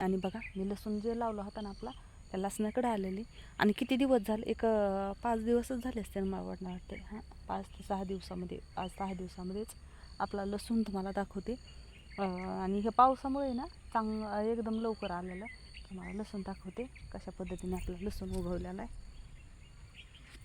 आणि बघा मी लसूण जे लावला होता ना आपला त्या लसणाकडे आलेली. आणि किती दिवस झाले? एक पाच दिवसच झाले असते मला वाटणं वाटते हां पाच ते सहा दिवसामध्ये आज सहा दिवसामध्येच आपला लसूण तुम्हाला दाखवते. आणि हे पावसामुळे ना चांग एकदम लवकर आलेलं. तुम्हाला लसूण दाखवते कशा पद्धतीने आपला लसूण उगवलेला आहे.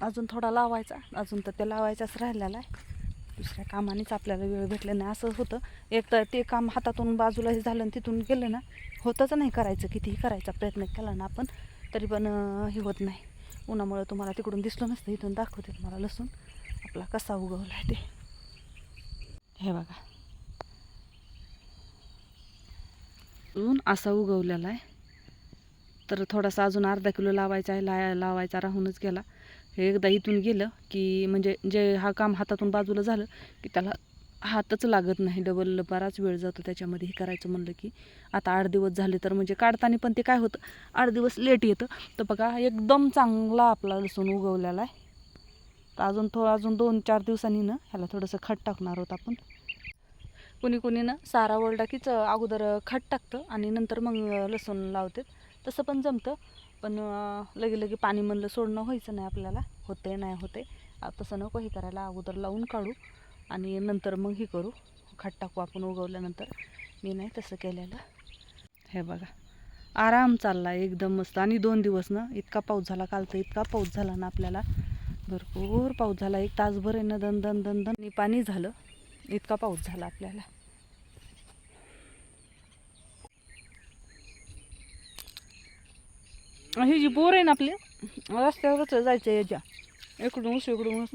अजून थोडा लावायचा. अजून तर ते लावायचाच राहिलेला आहे. दुसऱ्या कामानेच आपल्याला वेळ भेटला नाही. असं होतं. एक तर ते काम हातातून बाजूला हे झालं आणि तिथून गेलं ना होतंच नाही करायचं. कितीही करायचा प्रयत्न केला ना आपण तरी पण हे होत नाही. उन्हामुळं तुम्हाला तिकडून दिसलं नसतं. इथून दाखवते तुम्हाला लसूण. आपला कसा उगवला आहे ते. हे बघा. ऊन असा उगवलेला आहे. तर थोडासा अजून अर्धा किलो लावायचा आहे. ला लावायचा राहूनच गेला. हे एकदा इथून गेलं की म्हणजे जे हा काम हातातून बाजूला झालं की त्याला हातच लागत नाही. डबल बराच वेळ जातो त्याच्यामध्ये हे करायचं म्हणलं की. आता आठ दिवस झाले तर म्हणजे काढताना पण ते काय होतं? आठ दिवस लेट येतं. तर बघा एकदम चांगला आपला लसूण उगवलेला आहे. तर अजून थो अजून दोन चार दिवसांनी ना ह्याला थोडंसं खत टाकणार आहोत आपण. कुणी कुणी ना सारा ओरडा कीच अगोदर खत टाकतं आणि नंतर मग लसूण लावतात. तसं पण जमतं. पण लगे लगे पाणी म्हणलं सोडणं व्हायचं नाही आपल्याला. होते नाही होते तसं नको हे करायला. अगोदर लावून काढू आणि नंतर मग हे करू. खाट टाकू आपण उगवल्यानंतर. मी नाही तसं केलेलं. हे बघा. आराम चालला एकदम मस्त. आणि दोन दिवस ना इतका पाऊस झाला काल तर इतका पाऊस झाला ना आपल्याला. भरपूर पाऊस झाला. एक तासभर आहे ना दन दन दन दन. आणि पाणी झालं. इतका पाऊस झाला आपल्याला. हे जी बोर आहे ना आपली रस्त्यावरच जायचं याच्या. इकडून उस इकडून उस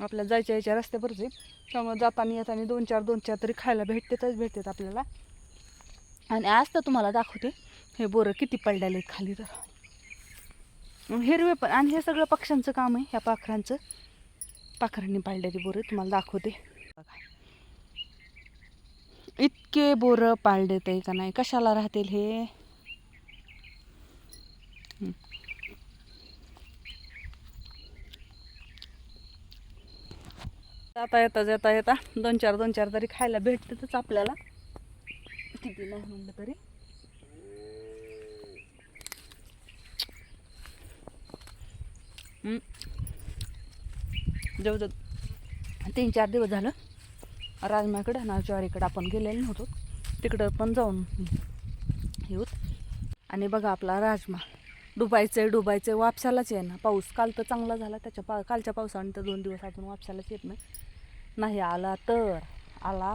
आपल्याला जायच्या याच्या रस्त्यावरच आहे. त्यामुळे जाताना येताना दोन चार दोन चार तरी खायला भेटतेच भेटतात आपल्याला. आणि आज तर तुम्हाला दाखवते हे बोरं किती पडलेले आहेत खाली तर. हिरवे पण आणि हे सगळं पक्ष्यांचं काम आहे ह्या पाखरांचं. पाखरांनी पाळलेली बोरं तुम्हाला दाखवते. इतके बोरं पाळले ते का नाही? कशाला राहतील हे? जाता येता जाता येता दोन चार दोन चार तरी खायला भेटतच आपल्याला. किती नाही म्हणलं तरी. हम्म. जवळजवळ तीन चार दिवस झालं. राजमाकडं ना ज्वारीकडं आपण गेलेलो नव्हतो. तिकडं पण जाऊन येऊत. आणि बघा आपला राजमा. डुबायचं आहे डुबायचं आहे वापसालाच आहे ना पाऊस काल तर चांगला झाला. त्याच्या पा कालच्या पावसाने तर दोन दिवस आपण वापसालाच येत नाही. नाही आला तर आला.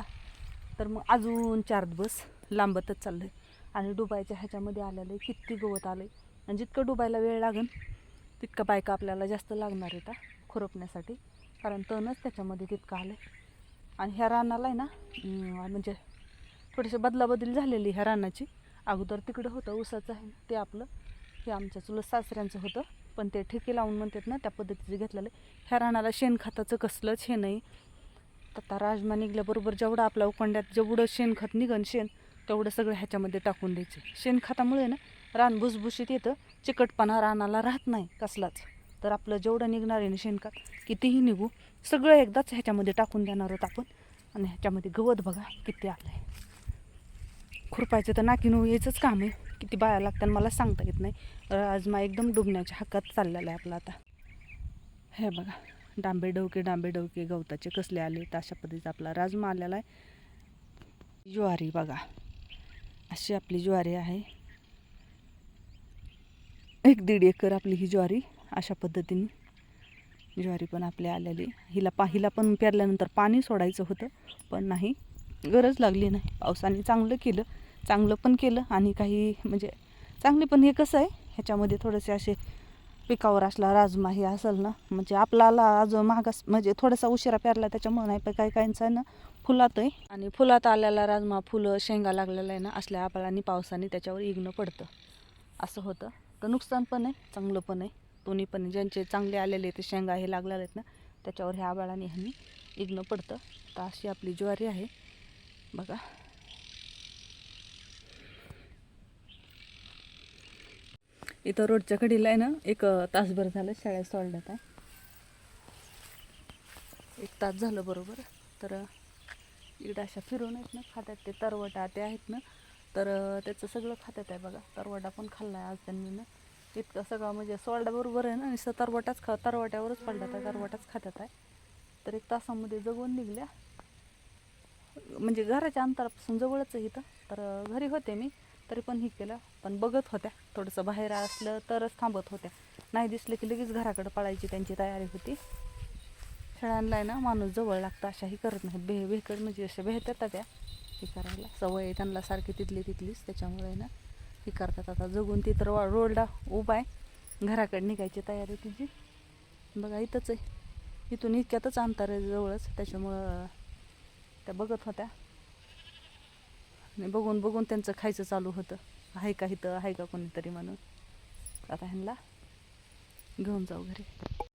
तर मग अजून चार दिवस लांबतच चाललं आहे आणि डुबायच्या ह्याच्यामध्ये आलेलं आहे किती गवत आलं. आहे आणि जितकं डुबायला वेळ लागेल तितकं बायका आपल्याला जास्त लागणार आहे खुरपण्यासाठी. कारण तणच त्याच्यामध्ये तितकं आलं आहे आणि ह्या रानाला आहे ना म्हणजे थोडीशी बदलाबदल झालेली ह्या रानाची. अगोदर तिकडं होतं ऊसाचं आहे ते आपलं. हे आमच्या चुलत सासऱ्यांचं होतं. पण ते ठेके लावून म्हणतात ना त्या पद्धतीचं घेतलेलं आहे. ह्या रानाला शेणखताचं कसलंच हे नाही. आता राजमा निघल्याबरोबर जेवढं आपल्या उकंड्यात जेवढं शेणखत निघन शेण तेवढं सगळं ह्याच्यामध्ये टाकून द्यायचं. शेणखतामुळे ना रान भुसभुशीत येतं चिकटपणा रानाला राहत नाही कसलाच. तर आपलं जेवढं निघणार आहे ना शेणखत कितीही निघू सगळं एकदाच ह्याच्यामध्ये टाकून देणार आहोत आपण. आणि ह्याच्यामध्ये गवत बघा किती आलं आहे खुरपायचं तर नाकीनू यायचंच काम आहे. किती बाया लागतात मला सांगता येत नाही. राजमा एकदम डुबण्याच्या हक्कात चाललेला आहे आपला आता. हे बघा. डांबे डवके डांबे डवके गवताचे कसले आले तर अशा पद्धतीचा आपला राजमा आलेला आहे. ज्वारी बघा अशी आपली ज्वारी आहे. एक दीड एकर आपली ही ज्वारी अशा पद्धतीने ज्वारी पण आपली आलेली हिला पा हिला पण पेरल्यानंतर पाणी सोडायचं होतं पण नाही गरज लागली नाही. पावसाने चांगलं केलं चांगलं पण केलं आणि काही म्हणजे चांगले पण हे कसं आहे ह्याच्यामध्ये थोडेसे असे पिकावर असला राजमा हे असेल ना म्हणजे आपल्याला आज मागास म्हणजे थोडासा उशिरा पेरला त्याच्यामुळे नाही पण काही काहींचा ना फुलात आहे आणि फुलात आलेला राजमा फुलं शेंगा लागलेला आहे ना असल्या आबाळाने पावसाने त्याच्यावर इग्न पडतं. असं होतं. तर नुकसान पण आहे चांगलं पण आहे. दोन्ही पण ज्यांचे चांगले आलेले ते शेंगा हे लागलेले आहेत ना त्याच्यावर ह्या आबाळाने ह्यांनी इग्न पडतं. तर अशी आपली ज्वारी आहे. बघा. इथं रोडच्या कडीला आहे ना एक तासभर झालं शाळा सोडण्यात आहे. एक तास झालं बरोबर. तर इकडं अशा फिरून आहेत ना खात्यात ते तरवटा ते आहेत ना. तर त्याचं सगळं खात्यात आहे बघा. तरवटा पण खाल्ला आहे आज त्यांनी ना. इतकं सगळं म्हणजे सोरड्याबरोबर आहे ना नुसतं तरवटाच खा तरवट्यावरच पडला आहे तरवटाच खात्यात आहे. तर एक तासामध्ये जगून निघल्या. म्हणजे घराच्या अंतरापासून जवळच आहे इथं. तर घरी होते मी. तरी पण हे केलं. पण बघत होत्या. थोडंसं बाहेर असलं तरच थांबत होत्या. नाही दिसलं की लगेच घराकडे पळायची त्यांची तयारी होती. शेळ्यांना आहे ना माणूस जवळ लागतं अशाही करत नाही बे बेहकड म्हणजे अशा बेहतात त्या. हे करायला सवय आहे त्यांना सारखी तिथली तिथलीच. त्याच्यामुळे ना हे करतात. आता जगून ती तर वा- रोडला उभा आहे. घराकडे निघायची तयारी तिची. बघा इथंच आहे. इथून इतक्यातच अंतर आहे जवळच. त्याच्यामुळं त्या बघत होत्या. आणि बघून बघून त्यांचं खायचं चालू होतं. आहे का इथं आहे का कोणीतरी म्हणून. आता ह्यांना घेऊन जाऊ घरी.